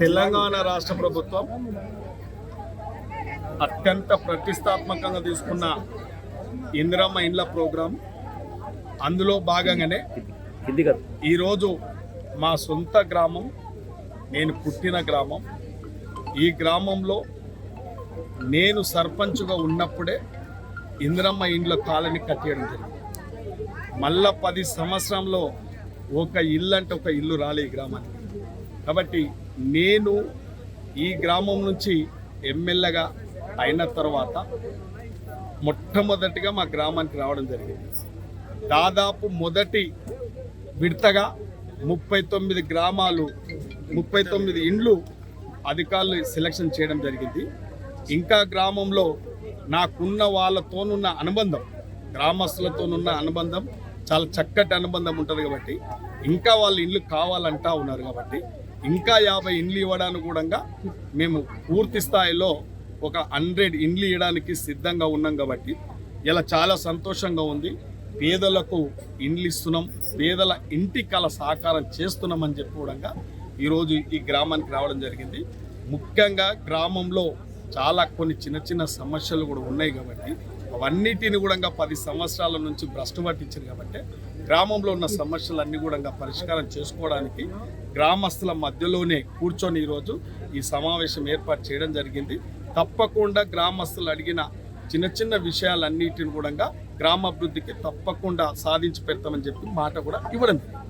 తెలంగాణ రాష్ట్ర ప్రభుత్వం అత్యంత ప్రతిష్టాత్మకంగా తీసుకున్న ఇందిరమ్మ ఇండ్ల ప్రోగ్రాం. అందులో భాగంగానే ఈరోజు మా సొంత గ్రామం నేను పుట్టిన గ్రామం. ఈ గ్రామంలో నేను సర్పంచ్గా ఉన్నప్పుడే ఇందిరమ్మ ఇండ్ల కాలనీ కట్టేయడం జరిగింది. మళ్ళా పది సంవత్సరంలో ఒక ఇల్లు అంటే ఒక ఇల్లు రాలే ఈ గ్రామానికి. కాబట్టి నేను ఈ గ్రామం నుంచి ఎమ్మెల్యేగా అయిన తర్వాత మొట్టమొదటిగా మా గ్రామానికి రావడం జరిగింది. దాదాపు మొదటి విడతగా ముప్పై తొమ్మిది గ్రామాలు ముప్పై తొమ్మిది ఇండ్లు అధికారులు సెలక్షన్ చేయడం జరిగింది. ఇంకా గ్రామంలో నాకున్న వాళ్ళతోనున్న అనుబంధం గ్రామస్తులతోనున్న అనుబంధం చాలా చక్కటి అనుబంధం ఉంటుంది కాబట్టి ఇంకా వాళ్ళ ఇల్లు కావాలంటా ఉన్నారు కాబట్టి ఇంకా యాభై ఇండ్లు ఇవ్వడానికి కూడా మేము పూర్తి స్థాయిలో ఒక హండ్రెడ్ ఇండ్లు ఇవ్వడానికి సిద్ధంగా ఉన్నాం కాబట్టి ఇలా చాలా సంతోషంగా ఉంది. పేదలకు ఇండ్లు ఇస్తున్నాం. పేదల ఇంటి కల సహకారం చేస్తున్నామని చెప్పి కూడా ఈరోజు ఈ గ్రామానికి రావడం జరిగింది. ముఖ్యంగా గ్రామంలో చాలా కొన్ని చిన్న చిన్న సమస్యలు కూడా ఉన్నాయి కాబట్టి అవన్నిటిని కూడా పది సంవత్సరాల నుంచి భ్రష్టు పట్టించారు కాబట్టి గ్రామంలో ఉన్న సమస్యలన్నీ కూడా పరిష్కారం చేసుకోవడానికి గ్రామస్తుల మధ్యలోనే కూర్చొని ఈరోజు ఈ సమావేశం ఏర్పాటు చేయడం జరిగింది. తప్పకుండా గ్రామస్తులు అడిగిన చిన్న చిన్న విషయాలన్నిటిని కూడా గ్రామాభివృద్ధికి తప్పకుండా సాధించి పెడతామని చెప్పి మాట కూడా ఇవ్వడం జరిగింది.